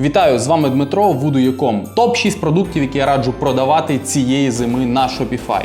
Вітаю з вами Дмитро Voodoo.com. Топ 6 продуктів, які я раджу продавати цієї зими на Shopify.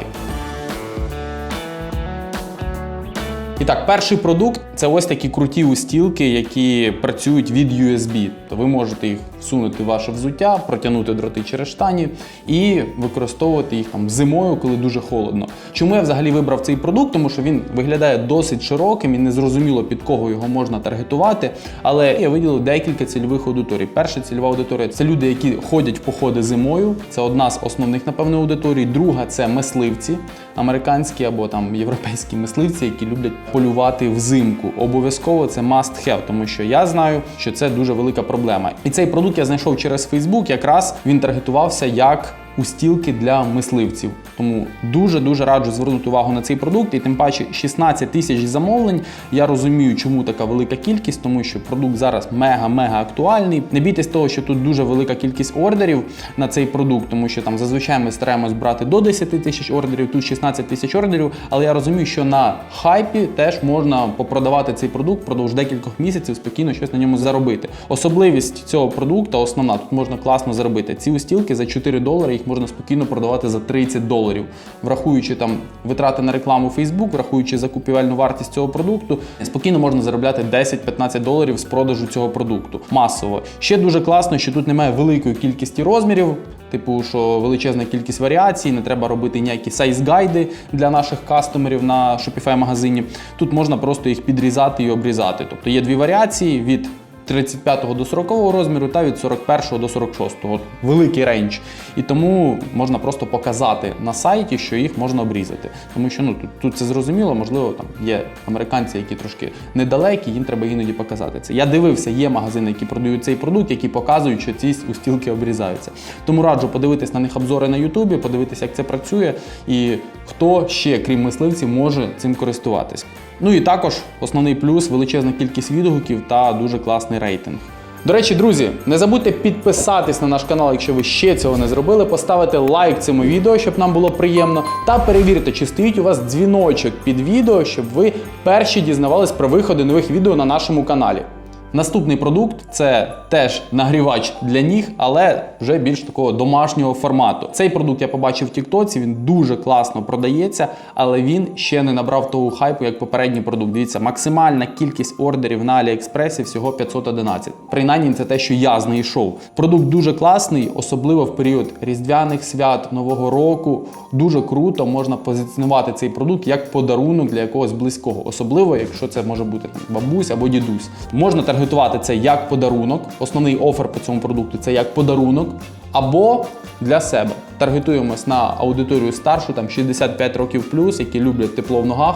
І так, перший продукт це ось такі круті устілки, які працюють від USB. То ви можете їх всунути в ваше взуття, протягнути дроти через штані і використовувати їх там зимою, коли дуже холодно. Чому я взагалі вибрав цей продукт? Тому що він виглядає досить широким і незрозуміло під кого його можна таргетувати. Але я виділив декілька цільових аудиторій. Перша цільова аудиторія це люди, які ходять в походи зимою. Це одна з основних, напевно, аудиторій. Друга це мисливці американські або там європейські мисливці, які люблять полювати взимку. Обов'язково це must have, тому що я знаю, що це дуже велика проблема. І цей продукт я знайшов через Facebook. Якраз він таргетувався як устілки для мисливців. Тому дуже дуже раджу звернути увагу на цей продукт. І тим паче 16 тисяч замовлень. Я розумію, чому така велика кількість, тому що продукт зараз мега-мега актуальний. Не бійтесь того, що тут дуже велика кількість ордерів на цей продукт, тому що там зазвичай ми стараємось брати до 10 тисяч ордерів, тут 16 тисяч ордерів. Але я розумію, що на хайпі теж можна попродавати цей продукт впродовж декількох місяців, спокійно щось на ньому заробити. Особливість цього продукту основна тут можна класно заробити. Ці устілки за 4 долари їх можна спокійно продавати за 30 доларів, врахуючи там витрати на рекламу Facebook, врахуючи закупівельну вартість цього продукту, спокійно можна заробляти 10-15 доларів з продажу цього продукту масово. Ще дуже класно, що тут немає великої кількості розмірів. Типу, що величезна кількість варіацій, не треба робити ніякі сайз-гайди для наших кастомерів на Shopify магазині. Тут можна просто їх підрізати і обрізати. Тобто є дві варіації від 35 до 40 розміру та від 41 до 46. От великий рейндж. І тому можна просто показати на сайті, що їх можна обрізати. Тому що ну тут, тут це зрозуміло, можливо, там є американці, які трошки недалекі, їм треба іноді показати це. Я дивився, є магазини, які продають цей продукт, які показують, що ці устілки обрізаються. Тому раджу подивитись на них обзори на Ютубі, подивитися, як це працює, і хто ще, крім мисливців, може цим користуватись. Ну і також основний плюс величезна кількість відгуків та дуже класний рейтинг. До речі, друзі, не забудьте підписатись на наш канал, якщо ви ще цього не зробили, поставити лайк цьому відео, щоб нам було приємно, та перевірте, чи стоїть у вас дзвіночок під відео, щоб ви перші дізнавались про виходи нових відео на нашому каналі. Наступний продукт це теж нагрівач для ніг, але вже більш такого домашнього формату. Цей продукт я побачив в Тіктоці, він дуже класно продається, але він ще не набрав того хайпу, як попередній продукт. Дивіться, максимальна кількість ордерів на Аліекспресі всього 511. Принаймні, це те, що я знайшов. Продукт дуже класний, особливо в період різдвяних свят, нового року. Дуже круто можна позиціонувати цей продукт як подарунок для якогось близького, особливо якщо це може бути бабусь або дідусь. Можна таргетувати це як подарунок. Основний офер по цьому продукту це як подарунок, або для себе. Таргетуємось на аудиторію старшу, там 65 років плюс, які люблять тепло в ногах,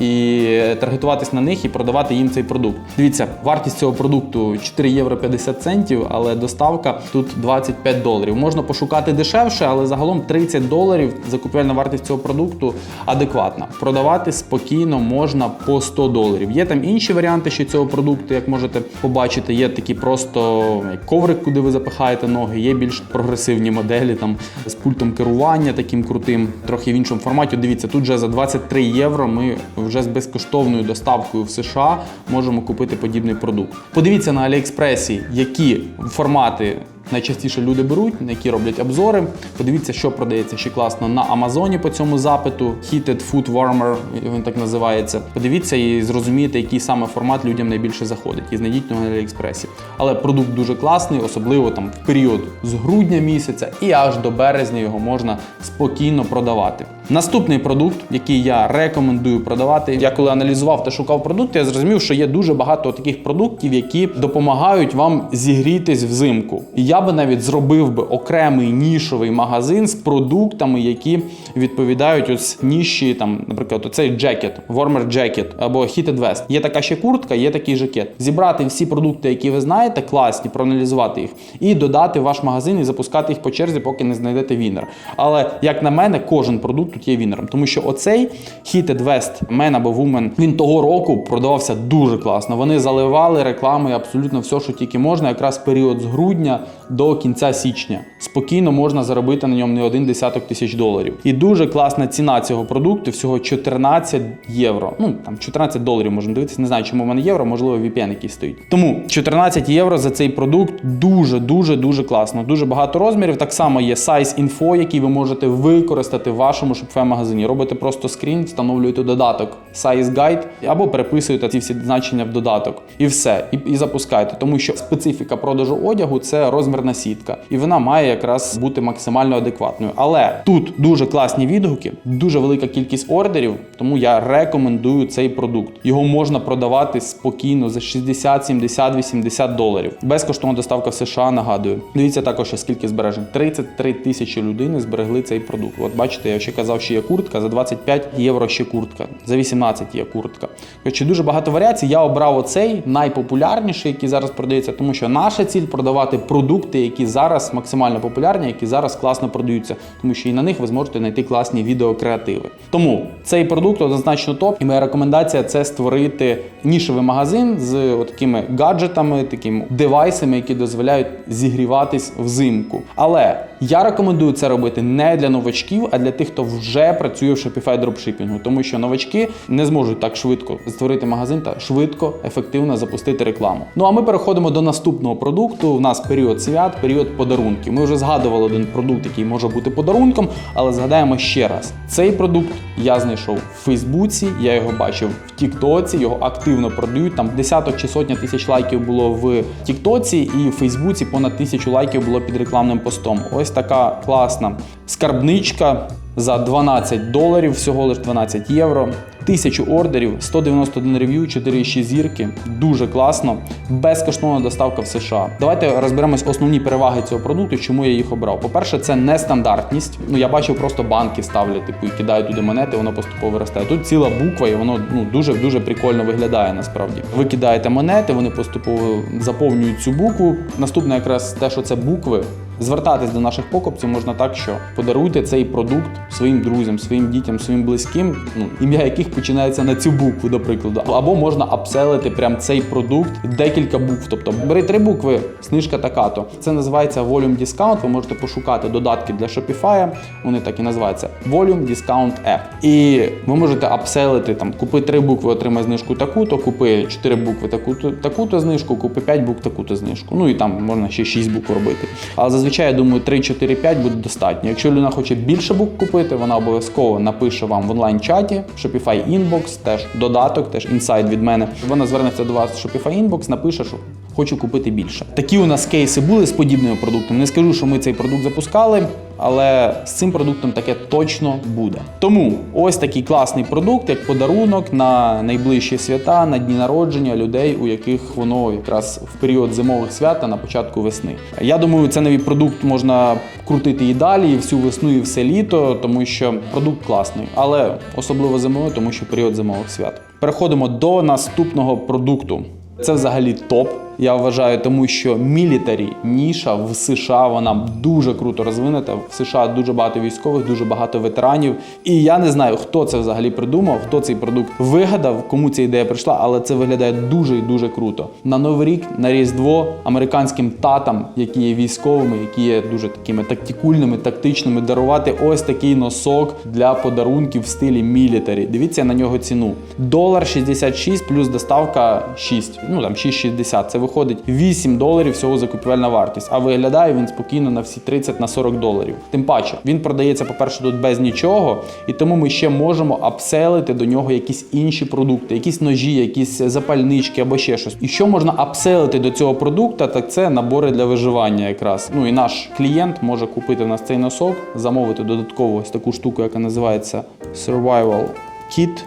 і таргетуватись на них і продавати їм цей продукт. Дивіться, вартість цього продукту 4 євро 50 центів, але доставка тут 25 доларів. Можна пошукати дешевше, але загалом 30 доларів закупівельна вартість цього продукту адекватна. Продавати спокійно можна по 100 доларів. Є там інші варіанти ще цього продукту, як можете побачити. Є такі просто коврик, куди ви запихаєте ноги. Є більш прогресивні моделі там з пультом керування таким крутим, трохи в іншому форматі. Дивіться, тут вже за 23 євро ми вже з безкоштовною доставкою в США можемо купити подібний продукт. Подивіться на Аліекспресі, які формати найчастіше люди беруть, на які роблять обзори. Подивіться, що продається ще класно на Амазоні по цьому запиту. Heated Food Warmer, він так називається. Подивіться і зрозумієте, який саме формат людям найбільше заходить. І знайдіть його на Аліекспресі. Але продукт дуже класний, особливо там в період з грудня місяця і аж до березня його можна спокійно продавати. Наступний продукт, який я рекомендую продавати, я коли аналізував та шукав продукти, я зрозумів, що є дуже багато таких продуктів, які допомагають вам зігрітись взимку. І я би навіть зробив би окремий нішовий магазин з продуктами, які відповідають ось ніші, там, наприклад, оцей джекет, warmer jacket або heated vest. Є така ще куртка, є такий жакет. Зібрати всі продукти, які ви знаєте, класні, проаналізувати їх, і додати в ваш магазин і запускати їх по черзі, поки не знайдете вінер. Але як на мене, кожен продукт тут є вінером. Тому що оцей Heated West Man або Woman, він того року продавався дуже класно. Вони заливали рекламою абсолютно все, що тільки можна, якраз період з грудня до кінця січня. Спокійно можна заробити на ньому не один десяток тисяч доларів. І дуже класна ціна цього продукту всього 14 євро. Ну там 14 доларів можемо дивитися. Не знаю, чому в мене євро, можливо, VPN якийсь стоїть. Тому 14 євро за цей продукт дуже, дуже, дуже класно. Дуже багато розмірів. Так само є Size Info, який ви можете використати в вашому Shopify магазині. Робите просто скрін, встановлюєте додаток Size Guide або переписуєте ці всі значення в додаток. І все, і, і запускаєте. Тому що специфіка продажу одягу це розмірна сітка, і вона має якраз бути максимально адекватною. Але тут дуже класні відгуки, дуже велика кількість ордерів, тому я рекомендую цей продукт. Його можна продавати спокійно за 60, 70, 80 доларів. Безкоштовна доставка в США. Нагадую. Дивіться також, скільки збережень. 33 тисячі людини зберегли цей продукт. От бачите, я ще казав, що є куртка за 25 євро. Ще куртка, за 18 є куртка. Коротше, дуже багато варіацій. Я обрав оцей найпопулярніший, який зараз продається, тому що наша ціль продавати продукти, які зараз максимально популярні, які зараз класно продаються, тому що і на них ви зможете знайти класні відеокреативи. Тому цей продукт однозначно топ, і моя рекомендація це створити нішевий магазин з такими гаджетами, такими девайсами, які дозволяють зігріватись взимку. Але я рекомендую це робити не для новачків, а для тих, хто вже працює в Shopify дропшипінгу, тому що новачки не зможуть так швидко створити магазин та швидко, ефективно запустити рекламу. Ну а ми переходимо до наступного продукту. У нас період свят, період подарунків. Ми вже згадували один продукт, який може бути подарунком, але згадаємо ще раз: цей продукт я знайшов в Фейсбуці, я його бачив в Тіктоці, його активно продають. Там десяток чи сотня тисяч лайків було в Тіктоці, і в Фейсбуці понад тисячу лайків було під рекламним постом. Ось така класна скарбничка за 12 доларів, всього лиш 12 євро. Тисячу ордерів, 191 рев'ю, 4,6 зірки. Дуже класно. Безкоштовна доставка в США. Давайте розберемось основні переваги цього продукту, чому я їх обрав. По-перше, це нестандартність. Ну я бачив, просто банки ставлять, типу, і кидають туди монети, воно поступово виростає. Тут ціла буква, і воно ну дуже дуже прикольно виглядає насправді. Ви кидаєте монети, вони поступово заповнюють цю букву. Наступне якраз те, що це букви. Звертатись до наших покупців можна так, що подаруйте цей продукт своїм друзям, своїм дітям, своїм близьким, ну ім'я яких починається на цю букву, до прикладу. Або можна апселити прям цей продукт декілька букв. Тобто бери три букви, знижка така-то. Це називається Volume Discount. Ви можете пошукати додатки для Shopify, вони так і називаються Volume Discount App. І ви можете апселити там, купи три букви, отримай знижку таку-то, купи чотири букви таку-то, таку-то знижку, купи п'ять букв таку-то знижку. Ну і там можна ще шість букв робити. Але зазвичай я думаю, 3, 4, 5 буде достатньо. Якщо людина хоче більше букв купити, вона обов'язково напише вам в онлайн-чаті Shopify Inbox, теж додаток, теж інсайт від мене. Вона звернеться до вас в Shopify Inbox, напише, що хочу купити більше. Такі у нас кейси були з подібними продуктами. Не скажу, що ми цей продукт запускали. Але з цим продуктом таке точно буде. Тому ось такий класний продукт, як подарунок на найближчі свята, на дні народження людей, у яких воно якраз в період зимових свят та на початку весни. Я думаю, це новий продукт можна крутити і далі, і всю весну, і все літо, тому що продукт класний, але особливо зимою, тому що період зимових свят. Переходимо до наступного продукту. Це взагалі топ. Я вважаю, тому що мілітарі ніша в США вона дуже круто розвинута. В США дуже багато військових, дуже багато ветеранів. І я не знаю, хто це взагалі придумав, хто цей продукт вигадав, кому ця ідея прийшла, але це виглядає дуже і дуже круто. На новий рік, на різдво американським татам, які є військовими, які є дуже такими тактикульними, тактичними, дарувати ось такий носок для подарунків в стилі мілітарі. Дивіться на нього ціну. Долар 66 плюс доставка 6. Ну там 6,60. Це виходить 8 доларів всього закупівельна вартість. А виглядає він спокійно на всі 30 на 40 доларів. Тим паче, він продається, по-перше, тут без нічого, і тому ми ще можемо апселити до нього якісь інші продукти, якісь ножі, якісь запальнички або ще щось. І що можна апселити до цього продукту, так це набори для виживання якраз. Ну і наш клієнт може купити в нас цей носок, замовити додатково ось таку штуку, яка називається Survival Kit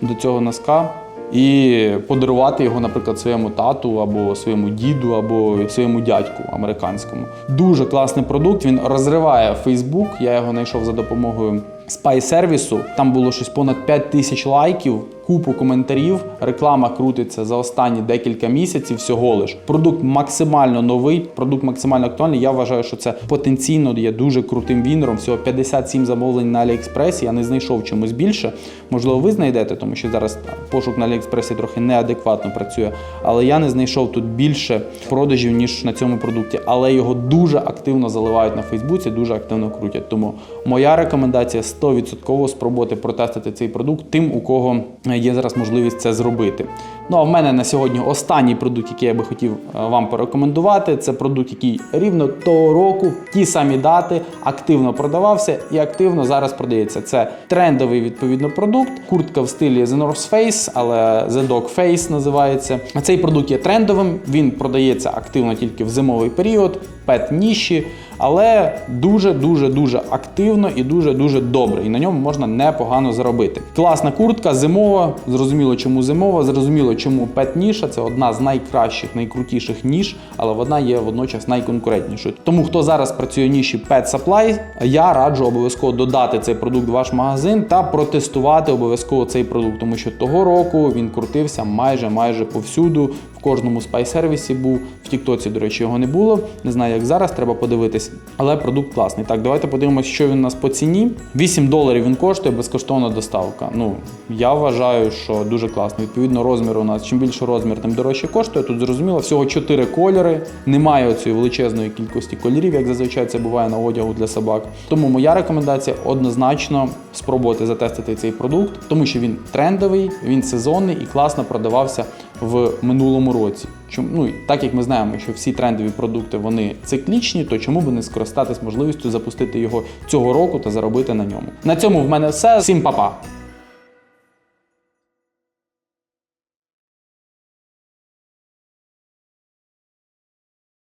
до цього носка і подарувати його, наприклад, своєму тату або своєму діду, або своєму дядьку американському. Дуже класний продукт. Він розриває Фейсбук. Я його знайшов за допомогою спай сервісу. Там було щось понад 5 тисяч лайків. купу коментарів. Реклама крутиться за останні декілька місяців всього лиш. Продукт максимально новий, продукт максимально актуальний. Я вважаю, що це потенційно є дуже крутим вінером. Всього 57 замовлень на Аліекспресі. Я не знайшов чомусь більше. Можливо, ви знайдете, тому що зараз пошук на Аліекспресі трохи неадекватно працює. Але я не знайшов тут більше продажів, ніж на цьому продукті. Але його дуже активно заливають на Фейсбуці, дуже активно крутять. Тому моя рекомендація 100% спробувати протестити цей продукт тим, у кого є зараз можливість це зробити. Ну а в мене на сьогодні останній продукт, який я би хотів е, вам порекомендувати, це продукт, який рівно того року, ті самі дати, активно продавався і активно зараз продається. Це трендовий відповідно продукт, куртка в стилі The North Face, але The Dog Face називається. Цей продукт є трендовим, він продається активно тільки в зимовий період, пет ніші, але дуже дуже активно і дуже дуже добре. І на ньому можна непогано заробити. Класна куртка, зимова. Зрозуміло, чому зимова, зрозуміло, чому пет ніша. Це одна з найкращих, найкрутіших ніж, але вона є водночас найконкурентнішою. Тому хто зараз працює в ніші Pet Supply, я раджу обов'язково додати цей продукт в ваш магазин та протестувати обов'язково цей продукт, тому що того року він крутився майже майже повсюду. Кожному спай-сервісі був. В Тіктоці, до речі, його не було. Не знаю, як зараз, треба подивитись. Але продукт класний. Так, давайте подивимося, що він у нас по ціні. 8 доларів він коштує, безкоштовна доставка. Ну, я вважаю, що дуже класно. Відповідно, розмір у нас. Чим більше розмір, тим дорожче коштує. Тут зрозуміло, всього 4 кольори. Немає оцієї величезної кількості кольорів, як зазвичай це буває на одягу для собак. Тому моя рекомендація однозначно спробувати затестити цей продукт, тому що він трендовий, він сезонний і класно продавався в минулому році. Чому ну так як ми знаємо, що всі трендові продукти вони циклічні, то чому би не скористатись можливістю запустити його цього року та заробити на ньому? На цьому в мене все. Всім па-па!